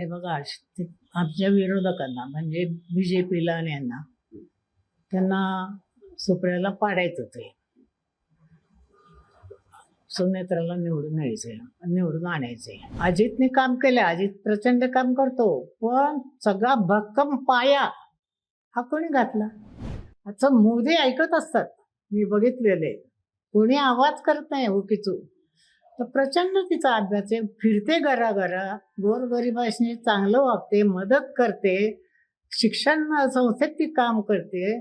हे बघा आमच्या विरोधकांना म्हणजे बी जे पीला आणि यांना त्यांना सुप्रियाला पाडायचं ते सुनेत्राला निवडून यायचंय निवडून आणायचंय. अजितने काम केलं अजित प्रचंड काम करतो पण सगळा भक्कम पाया हा कोणी घातला? आता मोदी ऐकत असतात मी बघितलेले. कोणी आवाज करत नाही ओकीचू तर प्रचंड तिचा अभ्यास आहे. फिरते घराघरा गोरगरिबाशी चांगलं वागते मदत करते शिक्षण संस्थेत ती काम करते.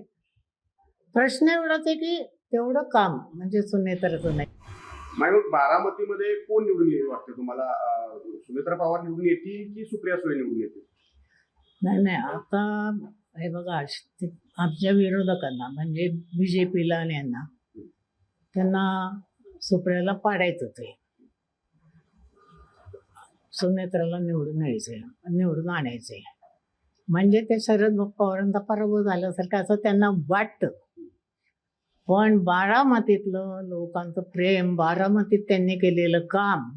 प्रश्न एवढाच आहे की तेवढं काम म्हणजे सुनेत्राचं नाही. मग बारामतीमध्ये कोण निवडून येईल वाटतं तुम्हाला? अं, सुमित्रा पवार निवडून येतील की सुप्रिया सुळे निवडून येतील? नाही नाही आता हे बघा आमच्या विरोधकांना म्हणजे बी जे पीला आणि यांना त्यांना सुप्रियाला पाडायचं ते. सुनेत्राला निवडून यायचंय निवडून आणायचंय. म्हणजे ते शरद पवारांचा पराभव झाल्यासारखं असं त्यांना वाटतं. पण बारामतीतलं लोकांचं प्रेम बारामतीत त्यांनी केलेलं काम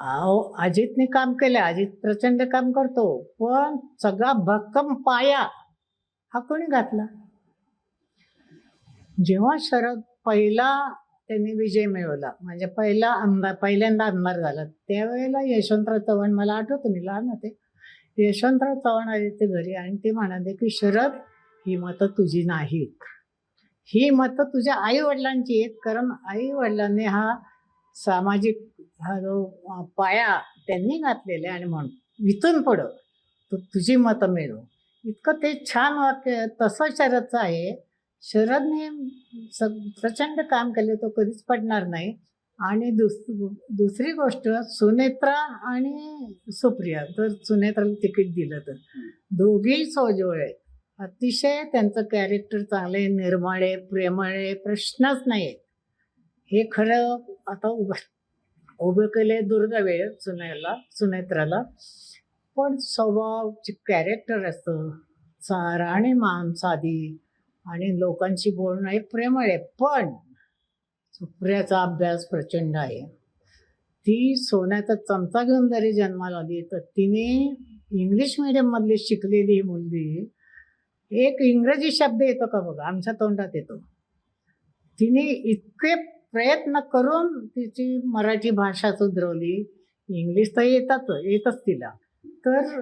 अहो अजितने काम केलं अजित प्रचंड काम करतो पण सगळा भक्कम पाया हा कोणी घातला? जेव्हा शरद पहिला त्यांनी विजय मिळवला. म्हणजे पहिला आमदार पहिल्यांदा आमदार झाला. त्यावेळेला यशवंतराव चव्हाण मला आठवतं मी लहान होते. यशवंतराव चव्हाण आले ते घरी आणि ते म्हणाले की शरद ही मतं तुझी नाहीत. ही मतं तुझ्या आई वडिलांची आहेत. कारण आई वडिलांनी हा सामाजिक हा जो पाया त्यांनी घातलेला आहे आणि म्हणून इथून पडव तू तुझी मतं मिळव. इतकं ते छान वाक्य तसं शरदचं आहे. शरदने स प्रचंड काम केले तो कधीच पडणार नाही. आणि दुस दुसरी गोष्ट सुनेत्रा आणि सुप्रिया तर सुनेत्राला तिकीट दिलं तर. दोघेही सोजवळ आहेत. अतिशय त्यांचं कॅरेक्टर चांगलं आहे निर्मळ आहे प्रेमळ आहे प्रश्नच नाही हे खरं आता उभं उभं केले दुर्दैव सुनेला सुनेत्राला. पण स्वभाव कॅरेक्टर असतं. सा राहणीमान साधी आणि लोकांशी बोलणं हे प्रेमळ आहे पण सुप्रियाचा अभ्यास प्रचंड आहे. ती सोन्याचा चमचा घेऊन जरी जन्माला आली तर तिने इंग्लिश मिडियममधली शिकलेली ही मुलगी एक इंग्रजी शब्द येतो का बघा आमच्या तोंडात येतो. तिने इतके प्रयत्न करून तिची मराठी भाषा सुधरवली इंग्लिश तर येतात येतच तिला. तर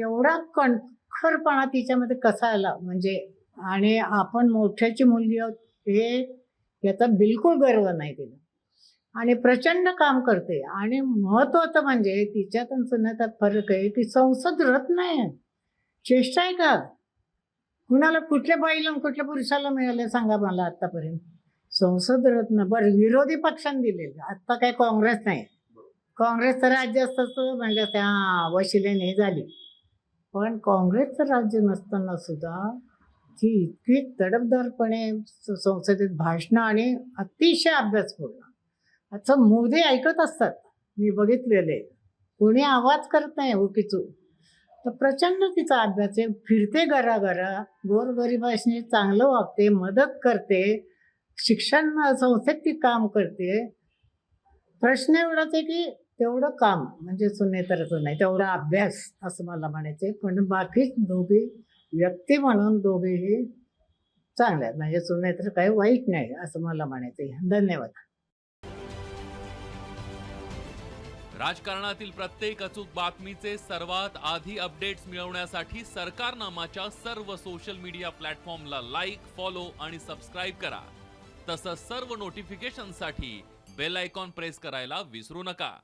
एवढा कणखरपणा तिच्यामध्ये कसा आला? म्हणजे आणि आपण मोठ्याची मुलगी आहोत हे याचा बिलकुल गर्व नाही तिला. आणि प्रचंड काम करते. आणि महत्त्वाचं म्हणजे तिच्यात आणि सुनेतात फरक आहे की संसद रत्न आहे. चेष्टा आहे का? कुणाला कुठल्या बाईला कुठल्या पुरुषाला मिळाले सांगा मला आतापर्यंत संसद रत्न बरं विरोधी पक्षांनी दिलेलं. आत्ता काय काँग्रेस नाही. काँग्रेसचं राज्य असतं म्हणजे त्या वशिलेने झाली. पण काँग्रेसचं राज्य नसताना सुद्धा ती इतकी तडफदारपणे संसदेत भाषणं आणि अतिशय अभ्यासपूर्ण असं मोदी ऐकत असतात. मी बघितलेले कोणी आवाज करत नाही ओकीचू तर प्रचंड तिचा अभ्यास आहे. फिरते घराघरा गोरगरिबाशी चांगलं वागते मदत करते शिक्षण संस्थेत ती काम करते. प्रश्न एवढाच आहे की तेवढं काम म्हणजे सुनेतरचं नाही तेवढा अभ्यास असं मला म्हणायचं आहे पण बाकी दोघी व्यक्ती म्हणून दोघेही चांगल्या आहेत. म्हणजे सुनेत्र काही वाईट नाही असं मला म्हणायचं आहे. धन्यवाद. राजकारणातील प्रत्येक अचूक बातमीचे सर्वात आधी अपडेट्स मिळवण्यासाठी सरकारनामाच्या सर्व सोशल मीडिया प्लॅटफॉर्मला लाईक फॉलो आणि सबस्क्राईब करा. तसंच सर्व नोटिफिकेशनसाठी बेल आयकॉन प्रेस करायला विसरू नका.